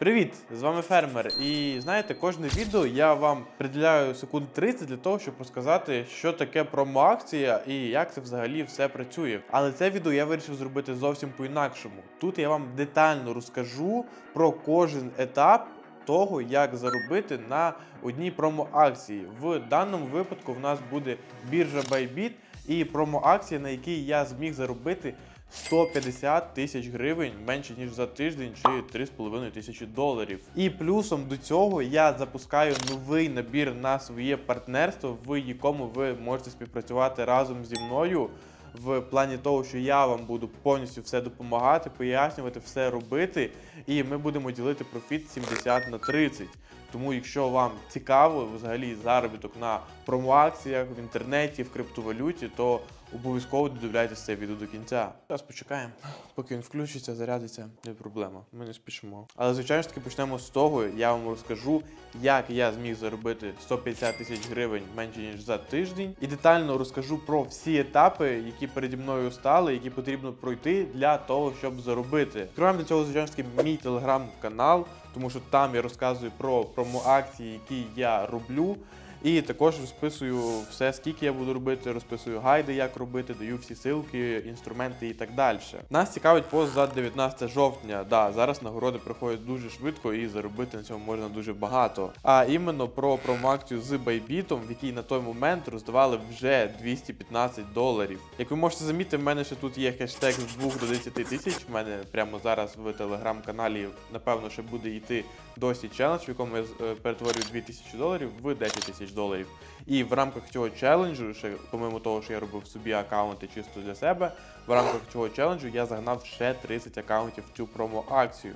Привіт! З вами фермер. І знаєте, кожне відео я вам приділяю секунд 30 для того, щоб розказати, що таке промоакція і як це взагалі все працює. Але це відео я вирішив зробити зовсім по-інакшому. Тут я вам детально розкажу про кожен етап. Того, як заробити на одній промоакції. В даному випадку в нас буде біржа Bybit і промоакція, на якій я зміг заробити 150 тисяч гривень менше ніж за тиждень чи 3,5 тисячі доларів. І плюсом до цього я запускаю новий набір на своє партнерство, в якому ви можете співпрацювати разом зі мною. В плані того, що я вам буду повністю все допомагати, пояснювати, все робити, і ми будемо ділити профіт 70 на 30. Тому, якщо вам цікаво взагалі заробіток на промоакціях в інтернеті, в криптовалюті, то обов'язково додивляйтесь це відео до кінця. Зараз почекаємо, поки він включиться, зарядиться, не проблема. Ми не спішимо. Але звичайно ж таки почнемо з того. Я вам розкажу, як я зміг заробити 150 тисяч гривень менше ніж за тиждень, і детально розкажу про всі етапи, які переді мною стали, які потрібно пройти для того, щоб заробити. Відкриваємо для цього звичайно ж таки мій телеграм-канал, тому що там я розказую про промоакції, які я роблю. І також розписую все, скільки я буду робити, розписую гайди, як робити, даю всі ссылки, інструменти і так далі. Нас цікавить пост за 19 жовтня. Да, зараз нагороди приходять дуже швидко і заробити на цьому можна дуже багато. А іменно про промоакцію з Байбітом, в якій на той момент роздавали вже 215 доларів. Як ви можете замітити, в мене ще тут є хештег з 2 до 10 тисяч. В мене прямо зараз в телеграм-каналі, напевно, ще буде йти досі челендж, в якому я е, перетворюю 2000 доларів в 10 тисяч доларів. І в рамках цього челенджу, ще помимо того, що я робив собі аккаунти чисто для себе, в рамках цього челенджу я загнав ще 30 аккаунтів в цю промо-акцію.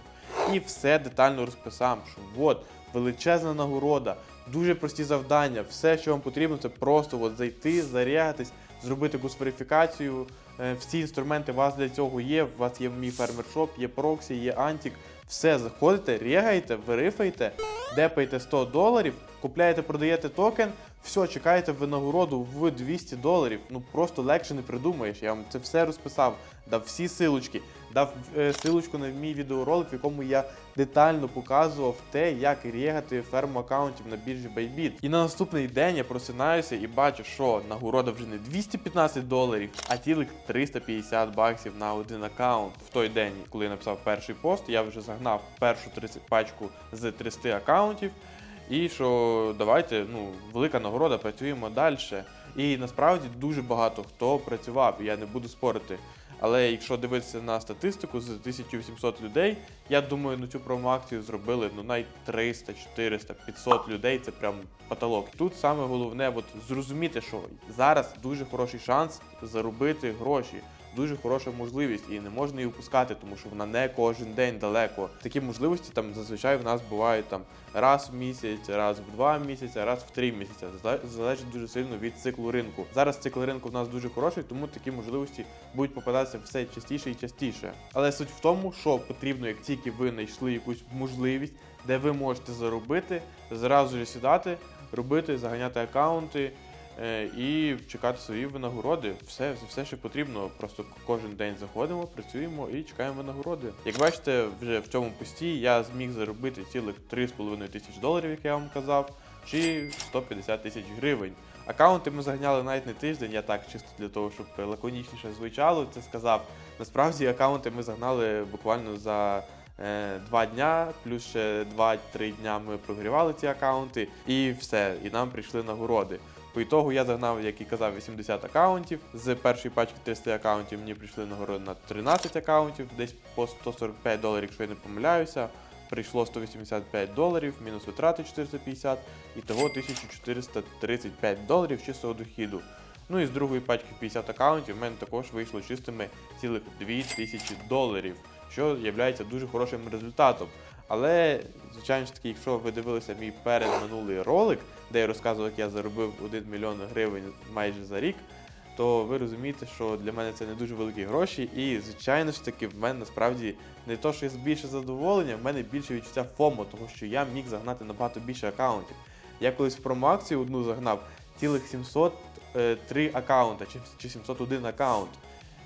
І все детально розписав, що от величезна нагорода, дуже прості завдання, все, що вам потрібно, це просто от зайти, зарягатись, зробити верифікацію. Всі інструменти у вас для цього є. У вас є мій фермершоп, є проксі, є антік. Все, заходите, регаєте, верифаєте, депаєте 100 доларів, купляєте, продаєте токен, все, чекаєте винагороду в 200 доларів. Ну просто легше не придумаєш. Я вам це все розписав, дав всі силочки, дав е, силочку на мій відеоролик, в якому я детально показував те, як регати ферму аккаунтів на біржі Bybit. І на наступний день я просинаюся і бачу, що нагорода вже не 215 доларів, а цілих 350 баксів на один аккаунт. В той день, коли я написав перший пост, я вже загнав першу 30 пачку з 30 аккаунтів. І що давайте, ну, велика нагорода, працюємо далі. І насправді дуже багато хто працював, я не буду спорити. Але якщо дивитися на статистику з 1800 людей, я думаю, на цю промоакцію зробили ну навіть 300, 400, 500 людей. Це прям потолок. Тут саме головне от, зрозуміти, що зараз дуже хороший шанс заробити гроші. Дуже хороша можливість і не можна її упускати, тому що вона не кожен день далеко. Такі можливості там зазвичай в нас бувають там раз в місяць, раз в два місяці, раз в три місяці. Залежить дуже сильно від циклу ринку. Зараз цикл ринку в нас дуже хороший, тому такі можливості будуть попадатися все частіше і частіше. Але суть в тому, що потрібно, як тільки ви знайшли якусь можливість, де ви можете заробити, зразу ж сідати, робити, заганяти аккаунти. Е, і чекати свої винагороди. Все, все, що потрібно. Просто кожен день заходимо, працюємо і чекаємо винагороди. Як бачите, вже в цьому пості я зміг заробити цілих 3,5 тисяч доларів, як я вам казав, чи 150 тисяч гривень. Аккаунти ми заганяли навіть не тиждень, я так чисто для того, щоб лаконічніше звучало, це сказав. Насправді аккаунти ми загнали буквально за. е, Два дня, плюс ще 2-3 дня ми прогрівали ці аккаунти, і все, і нам прийшли нагороди. По ітогу я загнав, як і казав, 80 аккаунтів. З першої пачки 300 аккаунтів мені прийшли нагороди на 13 аккаунтів, десь по 145 доларів, якщо я не помиляюся. Прийшло 185 доларів, мінус витрати 450, і того 1435 доларів чистого дохіду. Ну і з другої пачки 50 аккаунтів в мене також вийшло чистими цілих 2000 доларів, що є дуже хорошим результатом. Але, звичайно ж таки, якщо ви дивилися мій передминулий ролик, де я розказував, як я заробив 1 мільйон гривень майже за рік, то ви розумієте, що для мене це не дуже великі гроші. І, звичайно ж таки, в мене насправді не то, що є більше задоволення, в мене більше відчуття ФОМО, тому що я міг загнати набагато більше аккаунтів. Я колись в промоакцію одну загнав цілих 703 аккаунта чи, чи 701 аккаунт.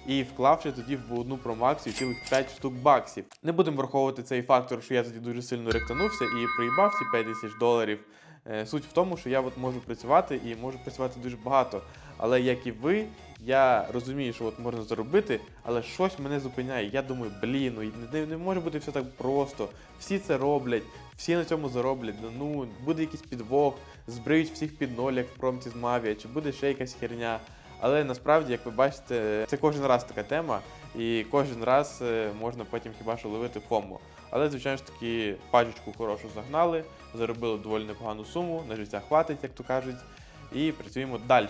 І вклавши тоді в одну промакцію цілих 5 штук баксів. Не будемо враховувати цей фактор, що я тоді дуже сильно ректанувся і проїбав ці 5 тисяч доларів. Е, Суть в тому, що я от можу працювати і можу працювати дуже багато. Але як і ви, я розумію, що от можна заробити, але щось мене зупиняє. Я думаю, блін, ну не, не може бути все так просто. Всі це роблять, всі на цьому зароблять. Ну, Ну буде якийсь підвох, збриють всіх під ноль, як в промці з Мавія, чи буде ще якась херня. Але насправді, як ви бачите, це кожен раз така тема, і кожен раз е, можна потім хіба що ловити фому. Але, звичайно ж таки, пачечку хорошу загнали, заробили доволі непогану суму, на життя хватить, як то кажуть, і працюємо далі.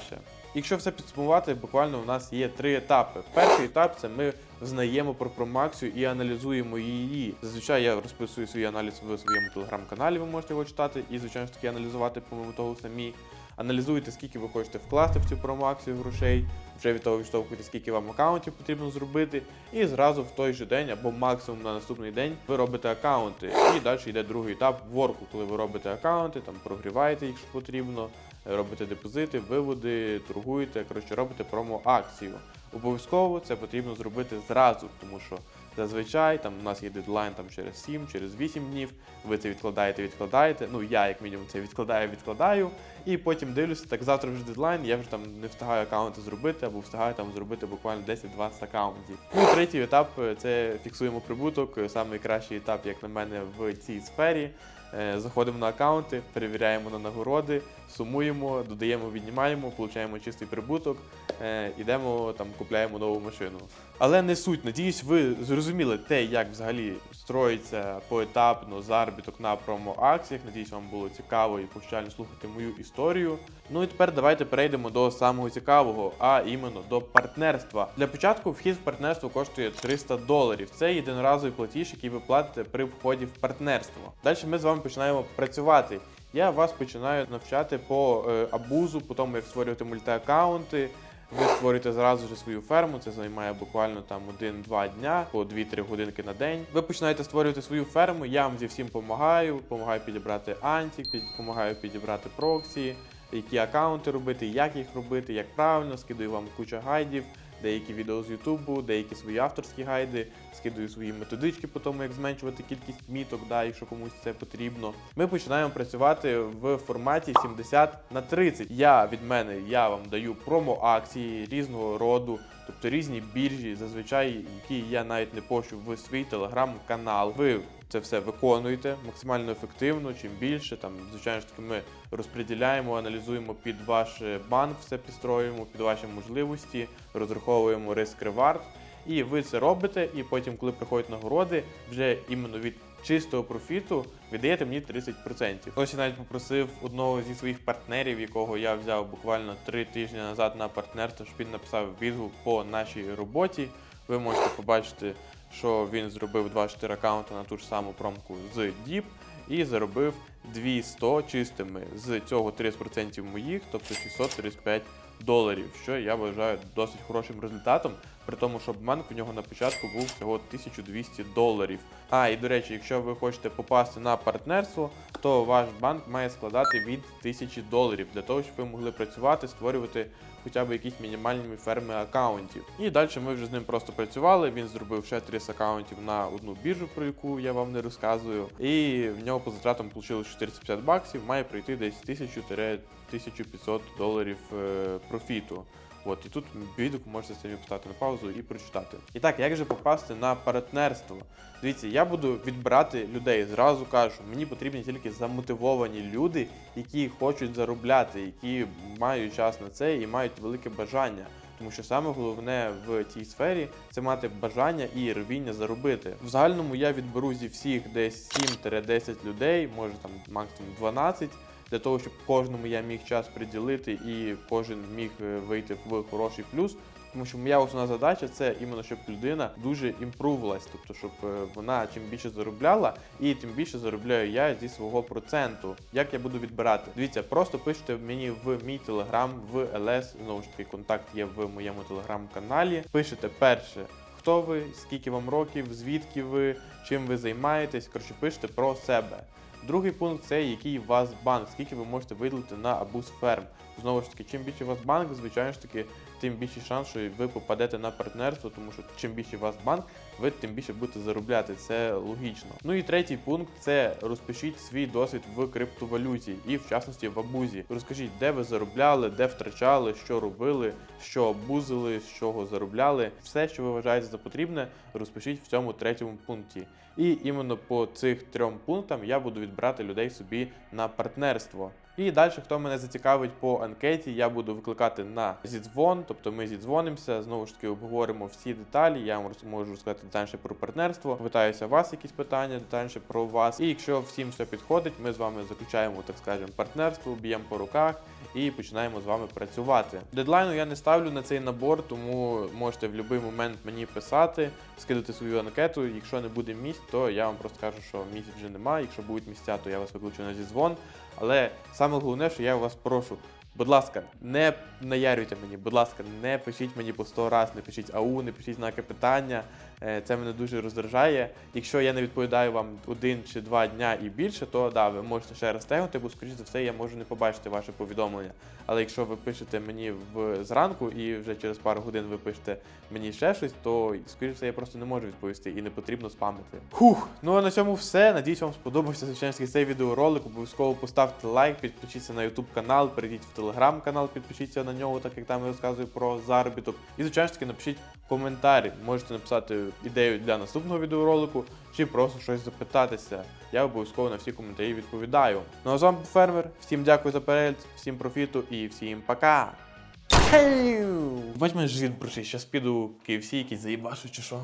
Якщо все підсумувати, буквально у нас є три етапи. Перший етап це ми знаємо про промакцію і аналізуємо її. Зазвичай я розписую свій аналіз в своєму телеграм-каналі, ви можете його читати, і, звичайно ж таки, аналізувати, помимо того, самі. Аналізуйте, скільки ви хочете вкласти в цю промакцію грошей, вже від того відштовхуйте, скільки вам аккаунтів потрібно зробити, і зразу в той же день або максимум на наступний день ви робите аккаунти. І далі йде другий етап ворку, коли ви робите аккаунти, там прогріваєте їх, що потрібно, робите депозити, виводи, торгуєте, коротше, робите промо-акцію. Обов'язково це потрібно зробити зразу, тому що зазвичай там у нас є дедлайн там через 7, через 8 днів. Ви це відкладаєте, відкладаєте. Ну я як мінімум це відкладаю, відкладаю. І потім дивлюся, так завтра вже дедлайн, я вже там не встигаю аккаунти зробити, або встигаю там зробити буквально 10-20 аккаунтів. Ну, третій етап е, це фіксуємо прибуток. е, Самий кращий етап, як на мене, в цій сфері. Е, Заходимо на аккаунти, перевіряємо на нагороди, сумуємо, додаємо, віднімаємо, получаємо чистий прибуток, е, ідемо там, купляємо нову машину. Але не суть. Надіюсь, ви зрозуміли те, як взагалі строїться поетапно заробіток на промо-акціях. Надіюсь, вам було цікаво і повчально слухати мою історію. Ну і тепер давайте перейдемо до самого цікавого, а іменно до партнерства. Для початку вхід в партнерство коштує 300 доларів. Це єдиноразовий платіж, який ви платите при вході в партнерство. Далі ми з вами починаємо працювати. Я вас починаю навчати по е, абузу, по тому, як створювати мультиаккаунти. Ви створюєте зразу ж свою ферму, це займає буквально там 1-2 дня, по 2-3 годинки на день. Ви починаєте створювати свою ферму, я вам зі всім допомагаю, допомагаю підібрати антік, допомагаю підібрати проксі, які аккаунти робити, як їх робити, як правильно, скидаю вам куча гайдів, деякі відео з Ютубу, деякі свої авторські гайди, скидаю свої методички по тому, як зменшувати кількість міток, да, якщо комусь це потрібно. Ми починаємо працювати в форматі 70 на 30. Я від мене я вам даю промо-акції різного роду, тобто різні біржі, зазвичай, які я навіть не пощу в свій телеграм-канал. Ви це все виконуєте максимально ефективно. Чим більше там, звичайно ж таки, ми розподіляємо, аналізуємо під ваш банк, все підстроюємо під ваші можливості, розраховуємо риск ревард. І ви це робите, і потім, коли приходять нагороди, вже іменно від чистого профіту віддаєте мені 30%. Ось я навіть попросив одного зі своїх партнерів, якого я взяв буквально три тижні назад на партнерство, щоб він написав відгук по нашій роботі. Ви можете побачити, що він зробив 24 аккаунти на ту ж саму промку з DIP і заробив 200 чистими. З цього 30% моїх, тобто 635 доларів, що я вважаю досить хорошим результатом, при тому, що банк у нього на початку був всього 1200 доларів. А, і до речі, якщо ви хочете попасти на партнерство, то ваш банк має складати від 1000 доларів для того, щоб ви могли працювати, створювати хоча б якісь мінімальні ферми аккаунтів. І далі ми вже з ним просто працювали. Він зробив ще 30 аккаунтів на одну біржу, про яку я вам не розказую. І в нього по затратам вийшло 450 баксів, має прийти десь 1000-1500 доларів е, профіту. От і тут відео можете самі поставити на паузу і прочитати. І так, як же попасти на партнерство? Дивіться, я буду відбирати людей. Зразу кажу, мені потрібні тільки замотивовані люди, які хочуть заробляти, які мають час на це і мають велике бажання. Тому що саме головне в цій сфері це мати бажання і рвіння заробити. В загальному я відберу зі всіх десь 7-10 людей, може там максимум 12, для того, щоб кожному я міг час приділити і кожен міг е, вийти в хороший плюс. Тому що моя основна задача це іменно, щоб людина дуже імпрувалась, тобто, щоб е, вона чим більше заробляла, і тим більше заробляю я зі свого проценту. Як я буду відбирати? Дивіться, просто пишете мені в мій телеграм, в ЛС, знову ж таки, контакт є в моєму телеграм-каналі. Пишете перше. Хто ви, скільки вам років, звідки ви, чим ви займаєтесь? Коротше, пишете про себе. Другий пункт це який у вас банк, скільки ви можете виділити на абуз ферм. Знову ж таки, чим більше у вас банк, звичайно ж таки, тим більший шанс, що ви попадете на партнерство, тому що чим більше у вас банк, ви тим більше будете заробляти. Це логічно. Ну і третій пункт це розпишіть свій досвід в криптовалюті і в частності в абузі. Розкажіть, де ви заробляли, де втрачали, що робили, що абузили, з чого заробляли. Все, що ви вважаєте за потрібне, розпишіть в цьому третьому пункті. І іменно по цих трьом пунктам я буду відбирати людей собі на партнерство. І далі, хто мене зацікавить по анкеті, я буду викликати на зідзвон, тобто ми зідзвонимося, знову ж таки обговоримо всі деталі. Я вам можу розказати детальніше про партнерство. Питаюся вас якісь питання, детальніше про вас. І якщо всім все підходить, ми з вами заключаємо, так скажемо, партнерство, б'ємо по руках і починаємо з вами працювати. Дедлайну я не ставлю на цей набор, тому можете в будь-який момент мені писати, скидати свою анкету. Якщо не буде місць, то я вам просто кажу, що місяць вже немає. Якщо будуть місця, то я вас викличу на зідзвон. Але саме головне, що я вас прошу. Будь ласка, не наярюйте мені, будь ласка, не пишіть мені по 100 раз, не пишіть ау, не пишіть знаки питання. Е, Це мене дуже роздражає. Якщо я не відповідаю вам один чи два дня і більше, то да, ви можете ще раз тегнути, бо скоріш за все я можу не побачити ваше повідомлення. Але якщо ви пишете мені в зранку і вже через пару годин ви пишете мені ще щось, то скоріш за все я просто не можу відповісти і не потрібно спамити. Хух, ну а на цьому все. Надіюсь, вам сподобався звичайно цей відеоролик. Обов'язково поставте лайк, підпишіться на YouTube канал, перейдіть в Telegram канал, підпишіться на нього, так як там я розказую про заробіток. І звичайно таки напишіть коментарі. Можете написати ідею для наступного відеоролику, чи просто щось запитатися. Я обов'язково на всі коментарі відповідаю. Ну а з вами був фермер. Всім дякую за перегляд, всім профіту і всім пока. Бать мене живіт брушить, щас піду в KFC якийсь заїбашу чи що.